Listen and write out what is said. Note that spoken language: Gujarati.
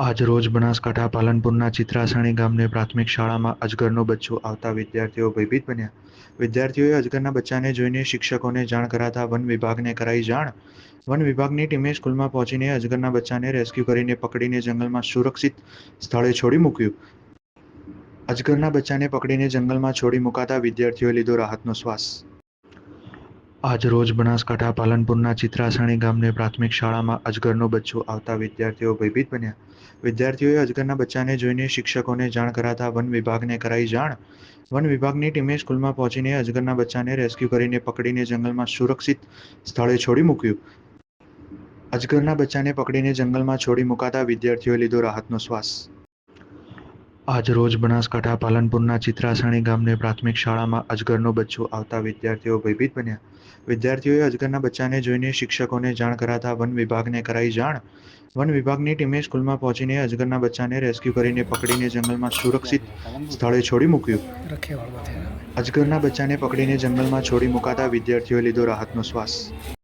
આજરોજ બનાસકાંઠા પાલનપુરના ચિત્રાસણી ગામને પ્રાથમિક શાળામાં અજગરનું બચ્ચું આવતા વિદ્યાર્થીઓ ભયભીત બન્યા. વિદ્યાર્થીઓએ અજગરના બચ્ચાને જોઈને શિક્ષકોને જાણ કરાતા વન વિભાગને કરાઈ જાણ. વન વિભાગની ટીમે સ્કૂલમાં પહોંચીને અજગરના બચ્ચાને રેસ્ક્યુ કરીને પકડીને જંગલમાં સુરક્ષિત સ્થળે છોડી મૂક્યું. અજગરના બચ્ચાને પકડીને જંગલમાં છોડી મુકાતા વિદ્યાર્થીઓએ લીધો રાહતનો શ્વાસ. આજરોજ બનાસકાંઠા પાલનપુરના ચિત્રાસણી ગામને પ્રાથમિક શાળામાં અજગરનું બચ્ચું આવતા વિદ્યાર્થીઓ ભયભીત બન્યા. વિદ્યાર્થીઓએ અજગરના બચ્ચાને જોઈને શિક્ષકોને જાણ કરાતા વન વિભાગને કરાઈ જાણ. વન વિભાગની ટીમે સ્કૂલમાં પહોંચીને અજગરના બચ્ચાને રેસ્ક્યુ કરીને પકડીને જંગલમાં સુરક્ષિત સ્થળે છોડી મૂક્યું. અજગરના બચ્ચાને પકડીને જંગલમાં છોડી મુકાતા વિદ્યાર્થીઓએ લીધો રાહતનો શ્વાસ. આજરોજ બનાસકાંઠા પાલનપુરના ચિત્રાસણી ગામને પ્રાથમિક શાળામાં અજગરનું બચ્ચું આવતા વિદ્યાર્થીઓ ભયભીત બન્યા. વિદ્યાર્થીઓએ અજગરના બચ્ચાને જોઈને શિક્ષકોને જાણ કરાતા વન વિભાગને કરાઈ જાણ. વન વિભાગની ટીમે સ્કૂલમાં પહોંચીને અજગરના બચ્ચાને રેસ્ક્યુ કરીને પકડીને જંગલમાં સુરક્ષિત સ્થળે છોડી મૂક્યું. અજગરના બચ્ચાને પકડીને જંગલમાં છોડી મુકાતા વિદ્યાર્થીઓએ લીધો રાહતનો શ્વાસ.